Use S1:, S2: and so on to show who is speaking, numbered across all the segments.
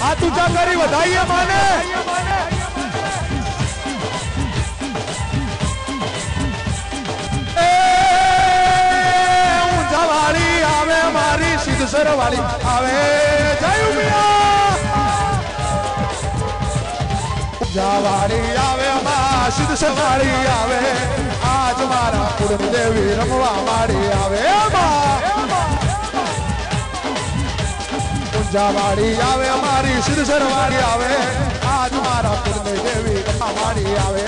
S1: હાથ ઊંચા કરી, વધાઈએ માને. ઊંઝા વાળી આવે, મારી સિદ્ધસર વાળી આવે. જય ઉમિયા. વાળી આવે માં સિદ્ધસર વાળી આવે. આજ મારા કુળની દેવી રમવા માડી આવે. માં રાજાવાડી આવે અમારી શિરસરવાડી આવે. આજ મારા પુરને દેવી મારી આવે.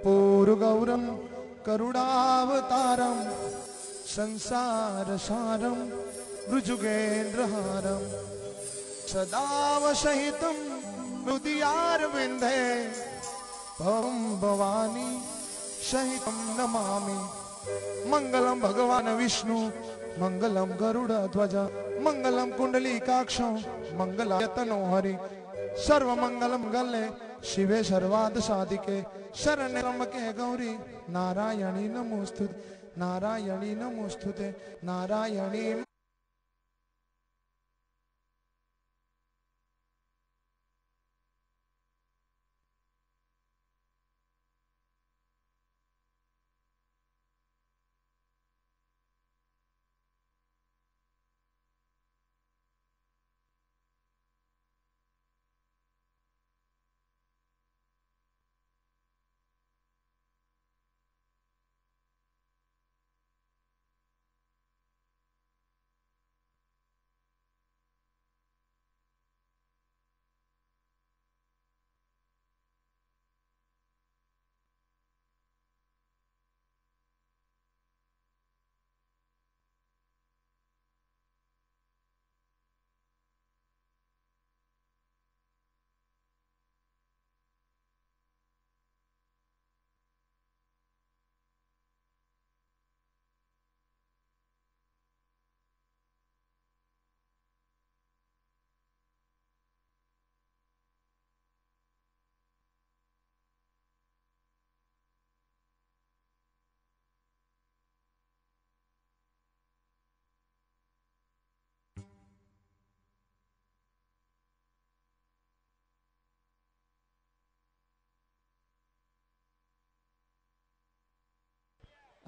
S1: कपूरगौरं करुणावतारं संसारसारं मृजुगेन्द्रहारं सदावसहितं हृदियारविन्दे भवं भवानी सहितं नमामि। मङ्गलं भगवान् विष्णु मङ्गलं गरुडध्वज मङ्गलं कुण्डलीकाक्षं काक्षं हरि सर्वमङ्गलं गले શિવે સર્વાદ સાધિકે શરણે રમકે ગૌરી. નારાયણી નમોસ્તુતે નારાયણી નમોસ્તુતે નારાયણી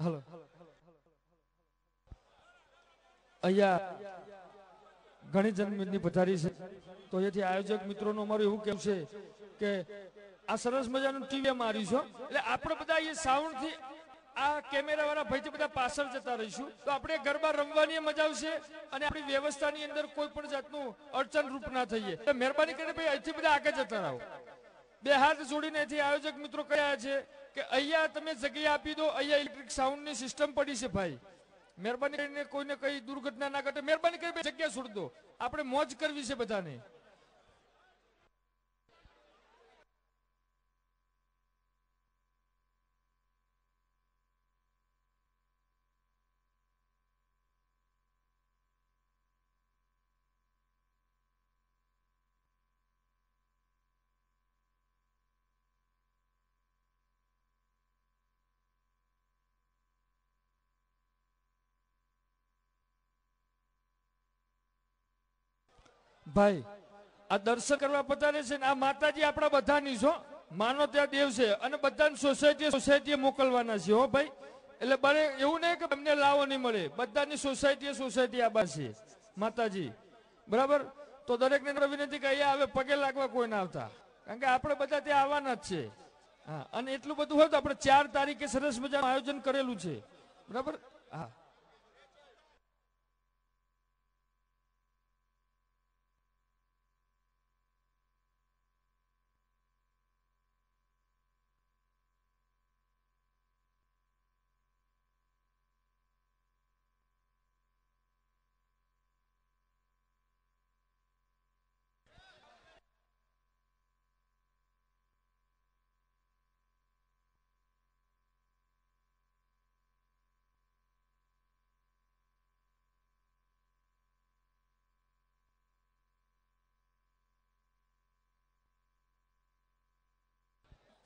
S2: હલો અહીંયા ઘણી જન્મની પધારી છે. તો અહીંયાથી આયોજક મિત્રોનું અમારું એવું કેવું છે કે આ સરસ મજાનું ટીવી માર્યું છો એટલે આપણે બધા એ સાઉન્ડથી આ કેમેરા વાળા ભાઈ બધા પાછળ જતા રહીશું. તો આપણે ગરબા રમવાની મજા આવશે અને આપણી વ્યવસ્થાની અંદર કોઈ પણ જાતનું અડચણ રૂપ ના થઈએ. તો મહેરબાની કરીને ભાઈ અહીંથી બધા આગળ જતા રહો. બે હાથ જોડીને અહીંથી આયોજક મિત્રો કયા છે? કે અહીંયા તમે જગ્યા આપી દો, અહીંયા ઇલેક્ટ્રિક સાઉન્ડની સિસ્ટમ પડી છે ભાઈ. મહેરબાની કરીને કોઈને કઈ દુર્ઘટના ના ઘટે. મહેરબાની કરી જગ્યા છોડી દો. આપણે મોજ કરવી છે બધાને. ભાઈ, આ દર્શન કરવા પધારે છે ને, આ માતાજી આપણા બધાની છો માનો ત્યાં દેવ છે અને બધાને સોસાયટી સોસાયટીએ મોકલવાના છે હો ભાઈ. એટલે બને એવું નહીં કે અમને લાવો નહીં મળે. બધાની સોસાયટીએ સોસાયટી આબા છે. માતાજી, બરાબર? તો દરેકને વિનંતી કે અહીંયા આવે, પગે લાગવા કોઈ ના આવતા. કારણ કે આપણે બધા ત્યાં આવવાના જ છે. હા, અને એટલું બધું હોય તો આપણે ચાર તારીખે સરસ મજાનું આયોજન કરેલું છે. બરાબર? હા.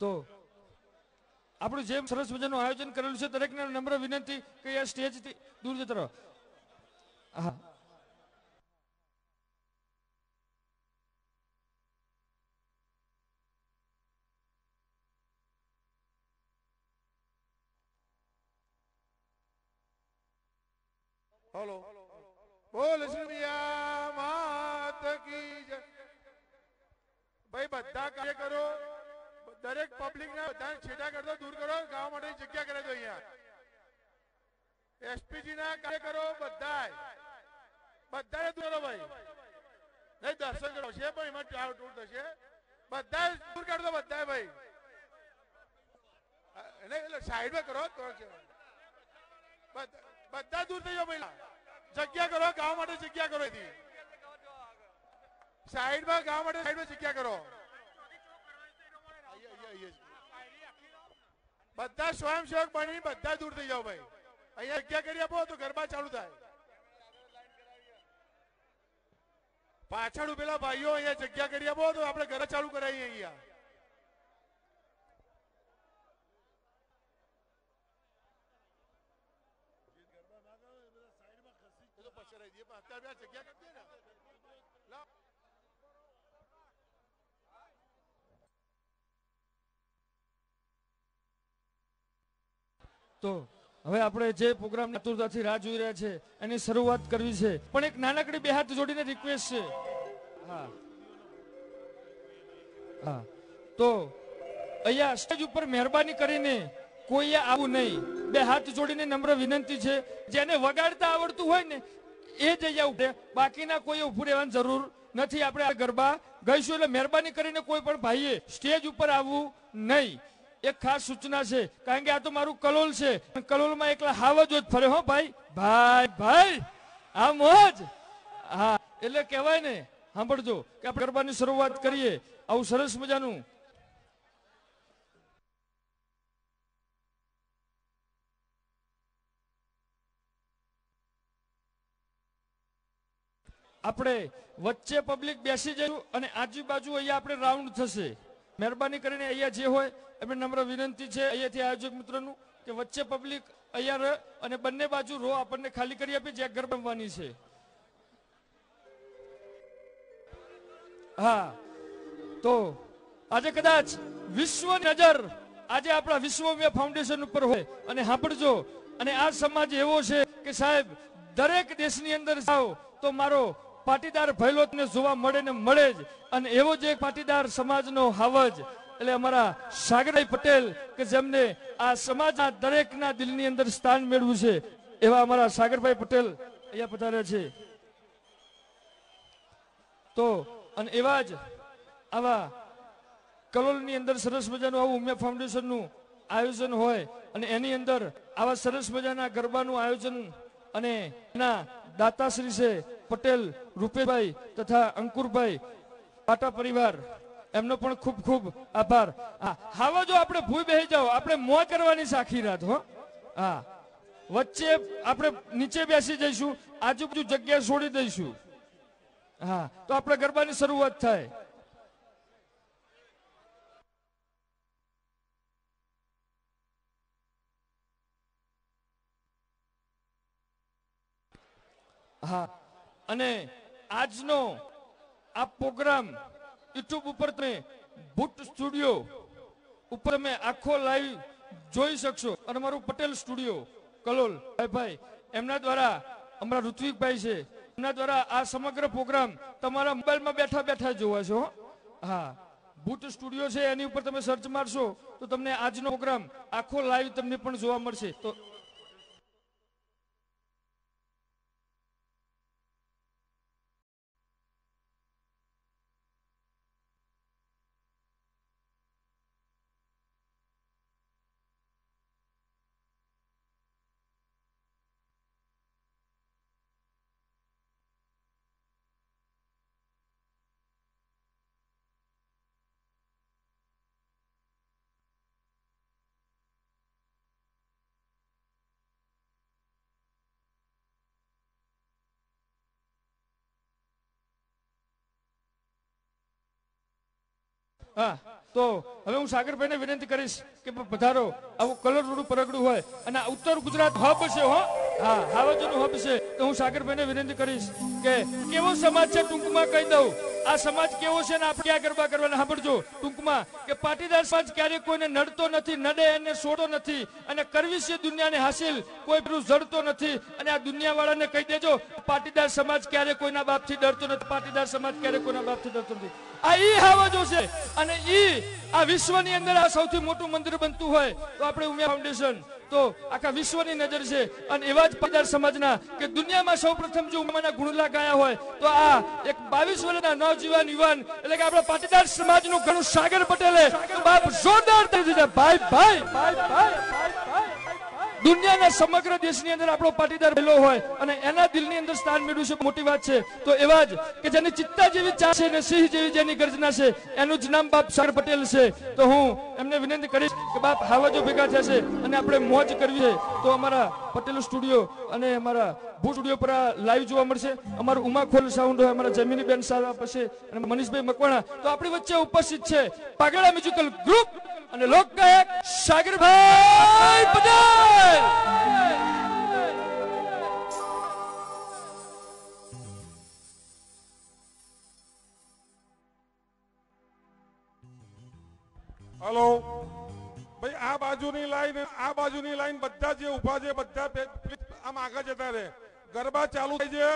S2: તો આપણું જેમ સરસ મજાનું આયોજન કરેલું છે, દરેકને નમ્ર વિનંતી કે આ સ્ટેજથી દૂર જતા રહો. હા
S3: હલો. બોલ શ્રીયા માત કી જય ભાઈ, બધા કાર્ય કરો. દરેક પબ્લિક ને બધાને છેડા કરતો દૂર કરો, ગાવા માટે જગ્યા કરે તો અહીંયા. એસપીજી ના કાર્યકરો બધા બધા દૂર ભાઈ. નહીં, દર્શન કરો. છે પણ એમાં ટાળ ટૂર થશે. બધા દૂર કાઢો બધા ભાઈ. એટલે સાઈડમાં કરો, તો બધા દૂર થઈ જાઓ પહેલા જગ્યા કરો, ગાવા માટે જગ્યા કરો સાઈડમાં ગાવા માટે સાઈડમાં જગ્યા કરો. અહીંયા. બધા સ્વયંસેવક બની બધા દૂર થઈ જાઓ ભાઈ. અહીંયા જગ્યા કરી આપો તો ગરબા ચાલુ થાય. પાછળ ઉભેલા ભાઈઓ અહીંયા જગ્યા કરી આપો તો આપણે ઘરે ચાલુ કરાવીએ અહીંયા. જગ્યા કરી ને.
S2: તો હવે આપણે જે પ્રોગ્રામ આતુરતાથી રાહ જોઈ રહ્યા છે, એની શરૂઆત કરવી છે. પણ એક નાનકડી બે હાથ જોડીને રિક્વેસ્ટ છે. હા. હા. તો અહીંયા સ્ટેજ ઉપર મહેરબાની કરીને કોઈએ આવું નહીં. બે હાથ જોડીને નમ્ર વિનંતી છે, જેને વગાડતા આવડતું હોય ને, એ જ અહીંયા ઉઠે બાકીના કોઈ ઉભું રહેવાની જરૂર નથી. આપણે આ ગરબા ગઈશું એટલે મહેરબાની કરીને કોઈ પણ ભાઈએ સ્ટેજ ઉપર આવવું નહીં. એક ખાસ સૂચના છે. કારણ કે આ તો મારું કલોલ છે. કલોલમાં એકલા હાવજ જ ફરે, હો ભાઈ. ભાઈ ભાઈ આ મોજ હા, એટલે કહેવાય ને, સાંભળજો, કે આપણે ગરબાની શરૂઆત કરીએ. આવું સરસ મજાનું. આપણે વચ્ચે પબ્લિક બેસી જઈશું અને આજુબાજુ અહીંયા આપણે રાઉન્ડ થશે. મહેરબાની કરીને અહીંયા જે હોય, એમને નમ્ર વિનંતી છે, અહીંયાથી આયોજક મિત્રોનું, કે વચ્ચે પબ્લિક અહીંયા રહે અને બંને બાજુ રો આપણને ખાલી કરી આપી, જ્યાં ગરબા રમવાની છે. હા, તો આજે કદાચ વિશ્વ નજર આજે આપણા વિશ્વમય ફાઉન્ડેશન ઉપર હોય. અને સાંભળજો, અને આ સમાજ એવો છે કે સાહેબ, દરેક દેશની અંદર જાઓ, તો મારો પાટીદાર ભયલો જોવા મળે ને મળે જ. અને એવો જ એક પાટીદાર સમાજનો હાવજ, એટલે અમારા સાગરભાઈ પટેલ કે જેમને આ સમાજના દરેકના દિલની અંદર સ્થાન મેળવ્યું છે, એવા અમારા સાગરભાઈ પટેલ અહીંયા પધાર્યા છે. તો, અને એવા જ આવા કલોલની અંદર સરસ મજાનું આવું ઉમિયા ફાઉન્ડેશનનું આયોજન હોય, અને એની અંદર આવા સરસ મજાના ગરબાનું આયોજન, અને એના દાતાશ્રી છે પટેલ, રૂપેશભાઈ તથા અંકુરભાઈ, પાટા પરિવાર, એમનો પણ ખૂબ ખૂબ આભાર. હા હાવા જો આપણે ભૂઈ બેસી જાઓ, આપણે મોજ કરવાની સાખી રાત, હો. હા. વચ્ચે આપણે નીચે બેસી જઈશું, આજુબાજુ જગ્યા છોડી દઈશું. હા, તો આપણે ગરબાની શરૂઆત થાય. હા. અને આજનો આ પ્રોગ્રામ યુટ્યુબ ઉપર તમે બુટ સ્ટુડિયો ઉપર તમે આખો લાઈવ જોઈ શકશો. અને મારું પટેલ સ્ટુડિયો, કલોલ. ભાઈ એમના દ્વારા અમારા ઋત્વિકભાઈ છે. એમના દ્વારા આ સમગ્ર પ્રોગ્રામ તમારા મોબાઈલમાં બેઠા બેઠા જોવા છો, હો. બુટ સ્ટુડિયો છે, એની ઉપર તમે સર્ચ મારશો, તો તમને આજનો પ્રોગ્રામ આખો લાઈવ તમને પણ જોવા મળશે. તો હા, તો હવે હું સાગરભાઈને વિનંતી કરીશ કે પધારો. આવું કલર રોડ પરગડું હોય. અને ઉત્તર ગુજરાત હબ છે હો. હા, હાવજનું હબ છે. તો હું સાગરભાઈને વિનંતી કરીશ કે કેવો સમાજ છે ટૂંકમાં કહી દઉં. આ સમાજ કેવો છે ને આપણે આ ગરબા કરવાના સાંભળજો. ટૂંકમાં કે પાટીદાર સમાજ ક્યારેય કોઈને નડતો નથી, નડે એને છોડો નથી અને કરવી છે દુનિયાને હાસિલ, કોઈ પેલું જડતો નથી અને આ દુનિયાવાળાને કહી દેજો, પાટીદાર સમાજ ક્યારે કોઈના બાપથી ડરતો નથી, પાટીદાર સમાજ ક્યારે કોઈના બાપથી ડરતો નથી. આ ઈ હાવજો છે અને ઈ આ વિશ્વની અંદર આ સૌથી મોટું મંદિર બનતું હોય તો આપણે ઉમિયા ફાઉન્ડેશન તો આખા વિશ્વની નજર છે. અને એવા જ પાટીદાર સમાજના કે દુનિયામાં સૌ પ્રથમ જો ઉમાના ગુણલા ગાયા હોય, તો આ એક બાવીસ વર્ષના નવજીવન યુવાન, એટલે કે આપણા પાટીદાર સમાજનું ઘણું સાગર પટેલે બાપ જોરદાર થઈ દીધા ભાઈ ભાઈ ભાઈ ભાઈ. દુનિયાના સમગ્ર દેશની અંદર આપણો પાટીદાર રહેલો હોય અને એના દિલની અંદર સ્થાન મેળવ્યું છે મોટી વાત છે. તો એવા જ કે જેની ચિત્તા જેવી ચા છે અને સિંહ જેવી જેની ગર્જના છે, એનું જ નામ બાપ સાગર પટેલ છે. તો હું એમને વિનંતી કરીશ કે બાપ હાવાજો ભેગા થશે અને આપણે મોજ કરવી છે, તો અમારા પટેલ સ્ટુડિયો અને અમારા ભૂ સ્ટુડિયો પર લાઈવ જોવા મળશે. અમારું ઉમાખોલ સાઉન્ડ હોય, અમારા જમીની બેન સારા પછી અને મનીષભાઈ મકવાણા. તો આપણી વચ્ચે ઉપસ્થિત છે પાગળા મ્યુઝિકલ ગ્રુપ અને લોકગાયક સાગરભાઈ પટેલ.
S3: હલો. ભાઈ, આ બાજુની લાઈન, આ બાજુની લાઈન બધા જે ઊભા છે, બધા આમ આગળ જતા રહે. ગરબા ચાલુ થઈ છે.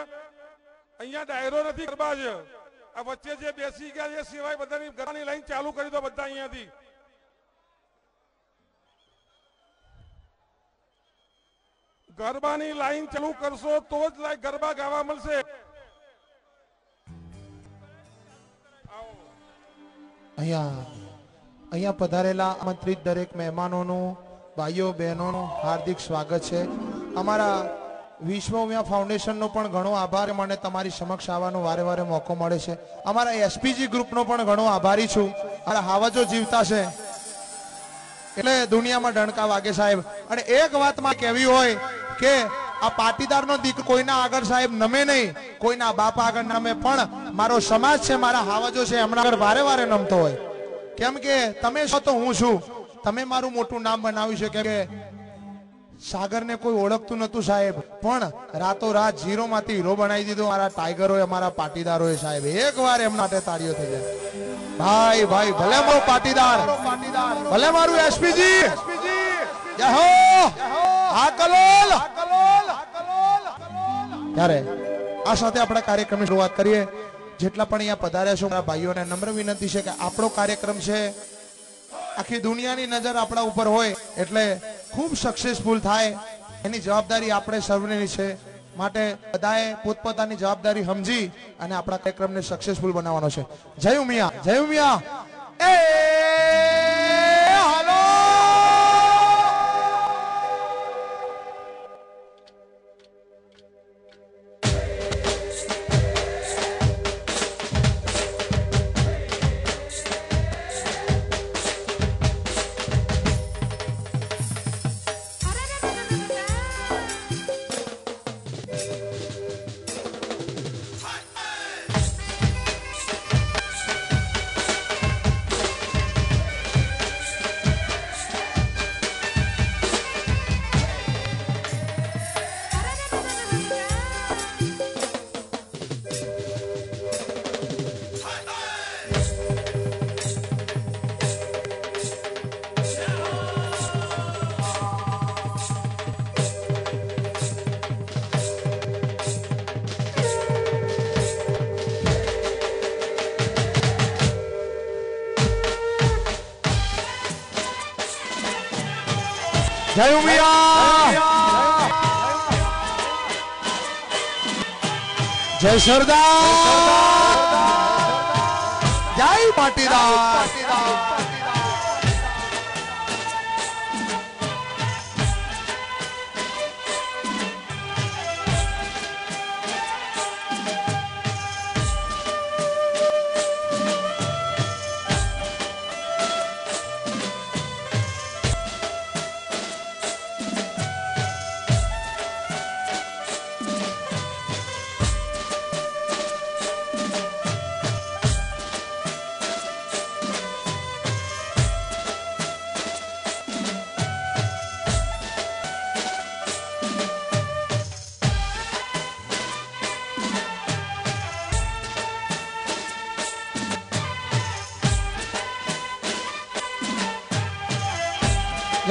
S3: અહીંયા ડાયરો નથી, ગરબા છે. આ વચ્ચે જે બેસી ગયા છે, સિવાય બધાની ગરબાની લાઈન ચાલુ કરી દો બધા અહીંયાથી. ગરબાની લાઈન ચાલુ કરશો તો જ ગરબા ગાવા મળશે.
S1: અહીંયા અહીંયા પધારેલા આમંત્રિત દરેક મહેમાનોનું, ભાઈઓ, બહેનોનું હાર્દિક સ્વાગત છે. અમારા વિશ્વ ઉમિયા ફાઉન્ડેશનનો પણ ઘણો આભાર મને તમારી સમક્ષ આવવાનો વારે વારે મોકો મળે છે. અમારા એસપીજી ગ્રુપનો પણ ઘણો આભારી છું. મારા હાવજો જીવતા છે એટલે દુનિયામાં ડણકા વાગે સાહેબ. અને એક વાતમાં કહેવી હોય કે આ પાટીદારનો દીક કોઈના આગળ સાહેબ નમે નહીં કોઈના બાપ આગળ નમે. પણ મારો સમાજ છે મારા હાવાજો છે એમના આગળ વારે વારે નમતો હોય. કેમ કે તમે છો તો હું છું. તમે મારું મોટું નામ બનાવ્યું છે કેમ કે સાગરને કોઈ ઓળખતું નતું સાહેબ. પણ રાતો રાત ઝીરો માંથી હીરો બનાવી દીધો. મારા ટાઈગરોએ અમારા પાટીદારોએ સાહેબ એક વાર એમના માટે તાળીઓ થઈ જાય. ભાઈ ભાઈ ભલે મારો પાટીદાર ભલે મારું એસપીજી. જય હો હા કલોલ! ત્યારે આ સાથે આપણે કાર્યક્રમની શરૂઆત કરીએ. જેટલા પણ અહીંયા પધાર્યા છો, મારા ભાઈઓને નમ્ર વિનંતી છે કે આપણો કાર્યક્રમ છે, આખી દુનિયાની નજર આપણા ઉપર હોય એટલે ખૂબ સક્સેસફુલ થાય. એની જવાબદારી આપણે સર્વની છે. માટે બધાએ પોતપોતાની જવાબદારી સમજી અને આપણા કાર્યક્રમને સક્સેસફુલ બનાવવાનો છે. જય ઉમિયા જય ઉમિયા. એ!
S4: જય ઉમિયા! જય સરદાર! જય પાટીદાર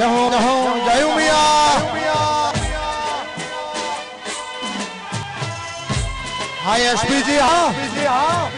S1: له له جايوميا هاي اس بي جي ها؟